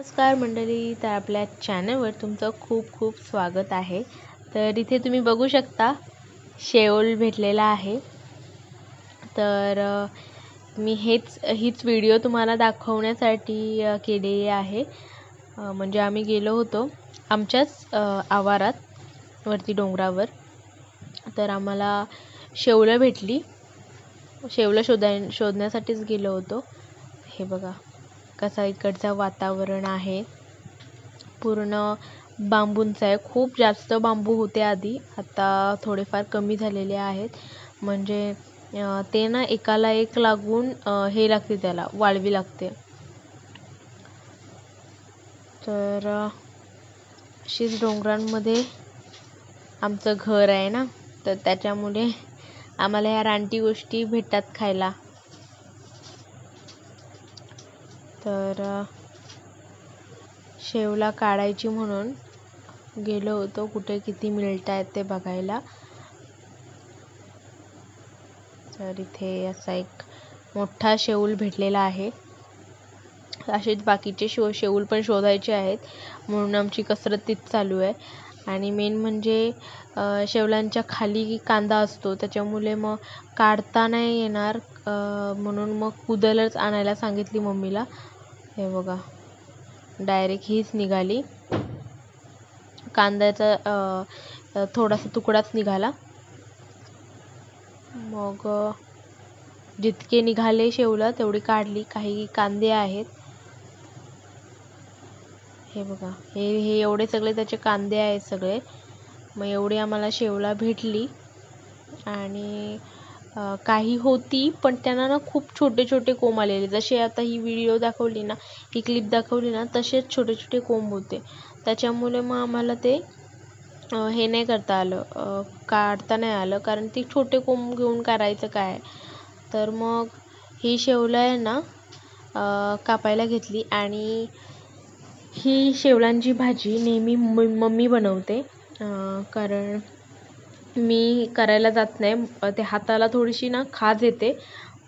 नमस्कार मंडळी तर आपल्या चॅनलवर तुमचं खूप खूप स्वागत आहे. तर इथे तुम्ही बघू शकता शेओल भेटलेला आहे. तर मी हेच हीच व्हिडिओ तुम्हाला दाखवण्यासाठी केलेली आहे. म्हणजे आम्ही गेलो होतो आमच्याच आवारात वरती डोंगरावर. तर आम्हाला शेवलं भेटली. शेवलं शोधाय शोधण्यासाठीच गेलो होतो. हे बघा. कसा इकडचं वातावरण आहे. पूर्ण बांबूंचं आहे. खूप जास्त बांबू होते आधी. आता थोडेफार कमी झालेले आहेत. म्हणजे ते ना एकाला एक लागून हे लागते त्याला वाळवी लागते. तर अशीच डोंगरांमध्ये आमचं घर आहे ना. तर त्याच्यामुळे आम्हाला ह्या रानटी गोष्टी भेटतात खायला. तर शेवला काढायची म्हणून गेलो होतो कुठे किती मिळत आहेत ते बघायला. तर इथे असा एक मोठा शेऊल भेटलेला आहे. असेच बाकीचे शो शेऊल पण शोधायचे आहेत. म्हणून आमची कसरत तीच चालू आहे. आणि मेन म्हणजे शेवलांच्या खाली कांदा असतो. त्याच्यामुळे मग काढता नाही येणार म्हणून मग कुदलच आणायला सांगितली मम्मीला. हे बघा डायरेक्ट हीच निघाली. कांद्याचा थोडासा तुकडाच निघाला. मग जितके निघाले शेवलं तेवढी काढली. काही कांदे आहेत. हे बघा. हे हे एवढे सगळे त्याचे कांदे आहेत सगळे. मग एवढी आम्हाला शेवला भेटली. आणि काही होती पण त्यांना ना खूप छोटे छोटे कोंब आलेले. जसे आता ही व्हिडिओ दाखवली ना ही क्लिप दाखवली ना तसेच छोटे छोटे कोंब होते. त्याच्यामुळे मग आम्हाला ते हे नाही करता आलं. काढता नाही आलं. कारण ती छोटे कोंब घेऊन करायचं काय? तर मग ही शेवलं आहे ना कापायला घेतली. आणि ही शेवळांची भाजी नेहमी म मम्मी बनवते. कारण मी करायला जात नाही. ते हाताला थोडीशी ना खाज येते.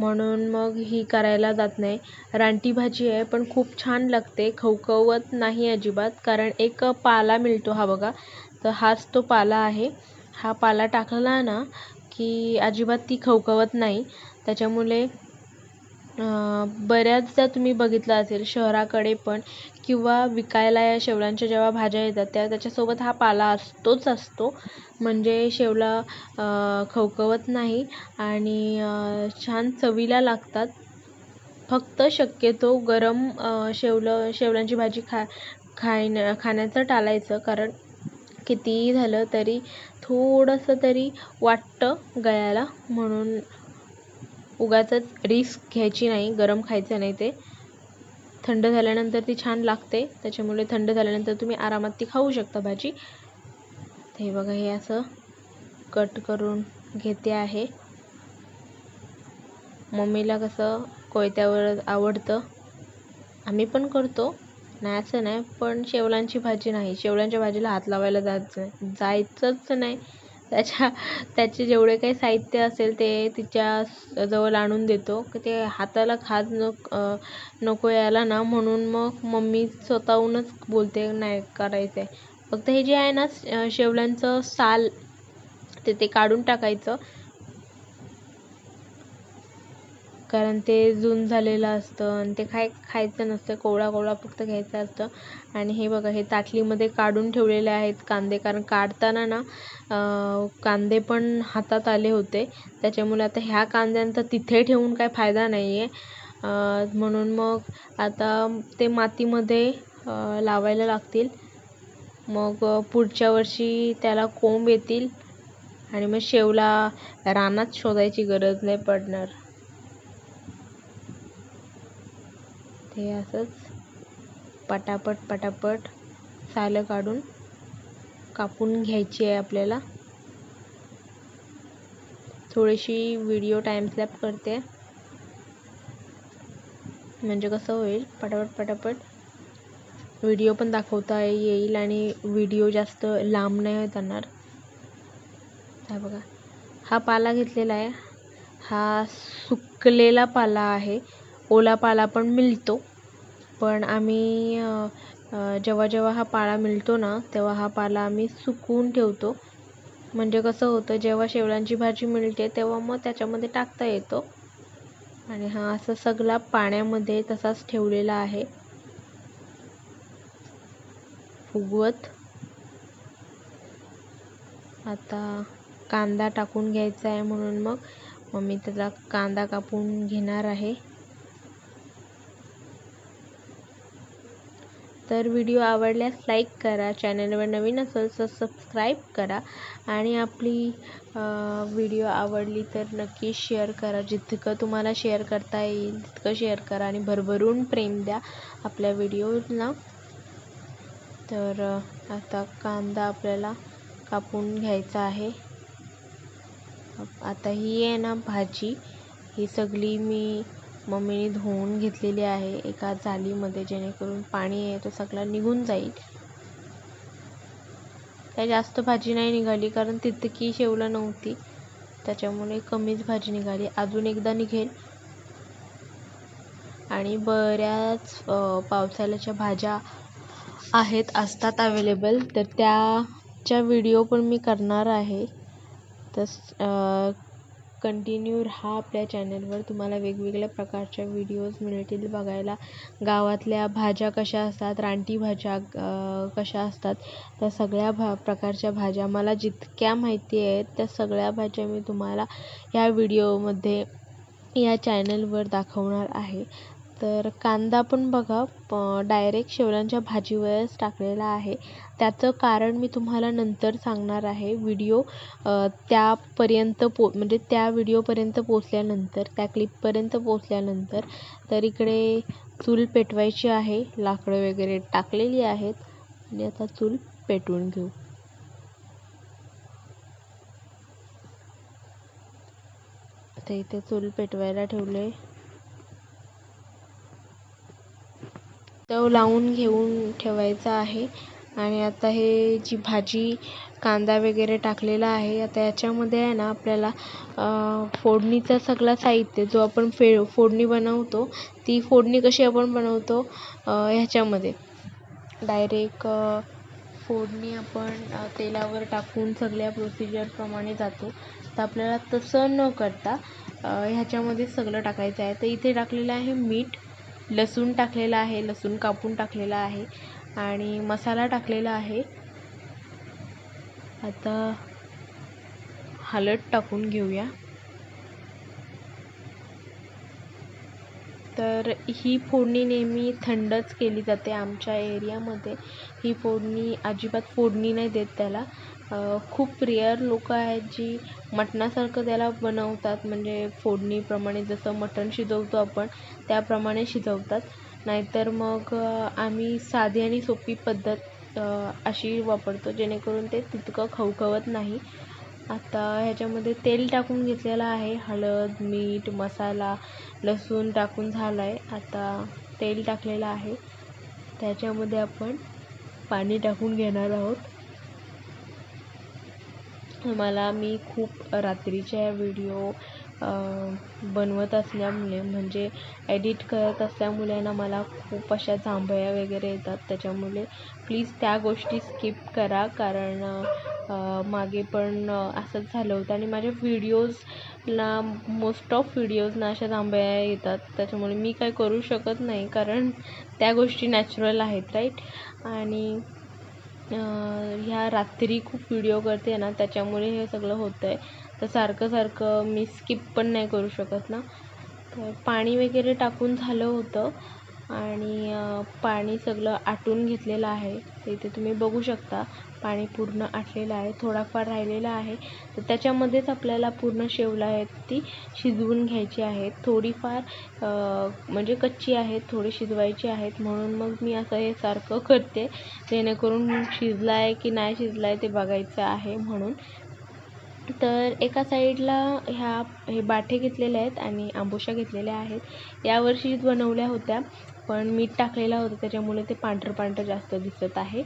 म्हणून मग ही करायला जात नाही. रानटी भाजी आहे पण खूप छान लागते. खवखवत नाही अजिबात. कारण एक पाला मिळतो हा बघा. तर हाच तो पाला आहे. हा पाला टाकला ना की अजिबात ती खवखवत नाही. त्याच्यामुळे बऱ्याचदा तुम्ही बघितलं असेल शहराकडे पण किंवा विकायला या शेवलांच्या जेव्हा भाज्या येतात त्या त्याच्यासोबत हा पाला असतोच असतो. म्हणजे शेवला खवखवत नाही आणि छान चवीला लागतात. फक्त शक्यतो गरम शेवलं शेवलांची भाजी खा खायन खाण्याचं टाळायचं. कारण कितीही झालं तरी थोडंसं तरी वाटतं गळ्याला. म्हणून उगाच रिस्क घ्यायची नाही गरम खायचं नाही ते. थंड झाल्यानंतर ती छान लागते त्याच्यामुळे थंड झाल्यानंतर तुम्ही आरामात ती खाऊ शकता भाजी. हे बघा हे असं कट करून घेते आहे. मम्मीला कसं कोयत्यावर आवडतं आम्ही पण करतो. नाही असं नाही पण शेवलांची भाजी नाही. शेवलांच्या भाजीला हात लावायला जायचं जायचंच नाही. त्याच्या त्याचे जेवढे काही साहित्य असेल ते तिच्या जवळ आणून देतो. की ते हाताला खाज नक नको यायला ना म्हणून मग मम्मी स्वतःहूनच बोलते नाही करायचं आहे फक्त हे जे आहे ना शेवल्यांचं साल ते ते काढून टाकायचं. कारण ते जून झालेलं असतं आणि ते खाय खायचं नसतं. कोवळा कोवळा फक्त घ्यायचं असतं. आणि हे बघा हे ताटलीमध्ये काढून ठेवलेले आहेत कांदे. कारण काढताना ना कांदे पण हातात आले होते. त्याच्यामुळे आता ह्या कांद्यांचा तिथे ठेवून काय फायदा नाही आहे म्हणून मग आता ते मातीमध्ये लावायला लागतील. मग पुढच्या वर्षी त्याला कोंब येतील. आणि मग शेवला रानात शोधायची गरज नाही पडणार. ते असंच पटापट पटापट सालं काढून कापून घ्यायची आहे आपल्याला. थोडीशी व्हिडिओ टाईम स्लॅप करते. म्हणजे कसं होईल पटापट पटापट व्हिडिओ पण दाखवता येईल आणि व्हिडिओ जास्त लांब नाही येणार हा बघा हा पाला घेतलेला आहे. हा सुकलेला पाला आहे. ओला पाला पण मिळतो. पण आम्ही जेव्हा जेव्हा हा पाला मिळतो ना तेव्हा हा पाला आम्ही सुकवून ठेवतो. म्हणजे कसं होतं जेव्हा शेवळांची भाजी मिळते तेव्हा मग त्याच्यामध्ये टाकता येतो. आणि हा असं सगळा पाण्यामध्ये तसाच ठेवलेला आहे. फुगवत. आता कांदा टाकून घ्यायचा आहे म्हणून मग मी त्याचा कांदा कापून घेणार आहे. तर व्हिडिओ आवडल्यास लाईक करा. चॅनलवर नवीन असेल तर सबस्क्राईब करा. आणि आपली व्हिडिओ आवडली तर नक्की शेअर करा. जितकं तुम्हाला शेअर करता येईल तितकं शेअर करा आणि भरभरून प्रेम द्या आपल्या व्हिडिओला तर आता कांदा आपल्याला कापून घ्यायचा आहे. आता ही आहे ना भाजी. ही सगळी मी मम्मीने धुवून घेतलेली आहे एका जालीमध्ये जेणेकरून पाणी आहे तो सगळा निघून जाईल. काही जास्त भाजी नाही निघाली कारण तितकी शेवलं नव्हती. त्याच्यामुळे कमीच भाजी निघाली. अजून एकदा निघेल. आणि बऱ्याच पावसाळ्याच्या भाज्या आहेत असतात अवेलेबल तर त्याच्या व्हिडिओ पण मी करणार आहे. तस कंटिन्यू राहा आपल्या चॅनलवर तुम्हाला वेगवेगळ्या प्रकारच्या व्हिडिओज मिळतील बघायला. गावातल्या भाज्या कशा असतात रानटी भाज्या कशा असतात त्या सगळ्या भा प्रकारच्या भाज्या. मला जितक्या माहिती आहेत त्या सगळ्या भाज्या मी तुम्हाला या व्हिडिओमध्ये या चॅनलवर दाखवणार आहे. तर कांदा पण बघा डायरेक्ट शेवलांच्या भाजीवरच टाकलेला आहे. त्याचं कारण मी तुम्हाला नंतर सांगणार आहे. व्हिडिओ त्यापर्यंत पो म्हणजे त्या व्हिडिओपर्यंत पोचल्यानंतर त्या क्लिपपर्यंत पोचल्यानंतर तर इकडे चूल पेटवायची आहे. लाकडं वगैरे टाकलेली आहेत. आणि आता चूल पेटवून घेऊ. आता इथे चूल पेटवायला ठेवले. चव लावून घेऊन ठेवायचं आहे. आणि आता हे जी भाजी कांदा वगैरे टाकलेला आहे आता याच्यामध्ये आहे ना आपल्याला फोडणीचा सगळा साहित्य जो आपण फे फोडणी बनवतो ती फोडणी कशी आपण बनवतो ह्याच्यामध्ये. डायरेक फोडणी आपण तेलावर टाकून सगळ्या प्रोसिजरप्रमाणे जातो. तर आपल्याला तसं न करता ह्याच्यामध्ये सगळं टाकायचं आहे. तर इथे टाकलेलं आहे मीठ लसूण टाकलेला आहे लसूण कापून टाकलेला आहे आणि मसाला टाकलेला आहे. आता हलद टाकून घेऊया. तर ही फोडणी नेहमी थंडच केली जाते आमच्या एरियामध्ये. ही फोडणी अजिबात फोडणी नाही देत त्याला. खूप रेअर लोकं आहेत जी मटणासारखं त्याला बनवतात. म्हणजे फोडणीप्रमाणे जसं मटण शिजवतो आपण त्याप्रमाणे शिजवतात. नाहीतर मग आम्ही साधी आणि सोपी पद्धत अशी वापरतो जेणेकरून ते तितकं खवखवत नाही. आता ह्याच्यामध्ये तेल टाकून घेतलेलं आहे. हळद मीठ मसाला लसूण टाकून झालं आहे आता तेल टाकलेलं आहे. त्याच्यामध्ये आपण पाणी टाकून घेणार आहोत. मला मी खूप रात्रीच्या व्हिडिओ बनवत असल्यामुळे म्हणजे एडिट करत असल्यामुळे ना मला खूप अशा जांभया वगैरे येतात. त्याच्यामुळे प्लीज त्या गोष्टी स्किप करा. कारण मागे पण असंच झालं होतं. आणि माझ्या व्हिडिओजला मोस्ट ऑफ व्हिडिओजना अशा जांभया येतात. त्याच्यामुळे मी काय करू शकत नाही. कारण त्या गोष्टी नॅचरल आहेत राईट आणि ह्या रात्री खूप व्हिडिओ करते ना त्याच्यामुळे हे सगळं होतं आहे तर सारखं सारखं मी स्किप पण नाही करू शकत ना. तर पाणी वगैरे टाकून झालं होतं आणि पाणी सगळं आटून घेतलेलं आहे. इथे तुम्ही बघू शकता. पाणी पूर्ण आटलेलं आहे थोडाफार राहिलेला आहे. तर त्याच्यामध्येच आपल्याला पूर्ण शेवला आहेत ती शिजवून घ्यायची आहेत थोडीफार म्हणजे कच्ची आहेत थोडी शिजवायची आहेत. म्हणून मग मी असं हे सारखं करते जेणेकरून शिजला आहे की नाही शिजला आहे ते बघायचं आहे म्हणून. तर एका साईडला ह्या हे बाठे घेतलेले आहेत आणि आंबोशा घेतलेल्या आहेत. यावर्षीच बनवल्या होत्या पण मीठ टाकलेलं होतं त्याच्यामुळे ते पांढरं पांढरं जास्त दिसत आहे.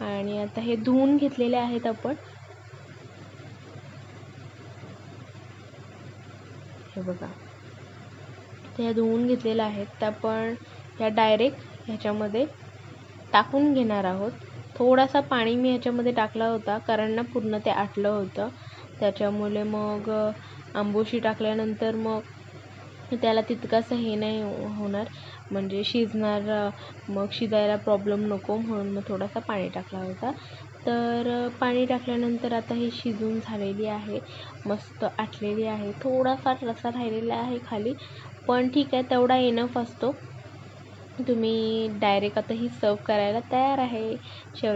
आणि आता हे धुवून घेतलेले आहेत आपण. हे बघा. ते धुवून घेतलेल्या आहेत. त्या पण ह्या डायरेक्ट ह्याच्यामध्ये टाकून घेणार आहोत. थोडासा पाणी मी ह्याच्यामध्ये टाकला होता कारण ना पूर्ण ते आटलं होतं. त्याच्यामुळे मग आंबोशी टाकल्यानंतर मग त्याला तितकासं हे नाही होणार. म्हणजे शिजणार मग शिजायला प्रॉब्लेम नको म्हणून मग थोडासा पाणी टाकला होता. तर पाणी टाकल्यानंतर आता ही शिजून झालेली आहे मस्त आटलेली आहे. थोडाफार रसा राहिलेला आहे खाली पण ठीक आहे तेवढा इनफ असतो. तुम्ही डायरेक्ट आता ही सर्व करायला तयार आहे. शेवला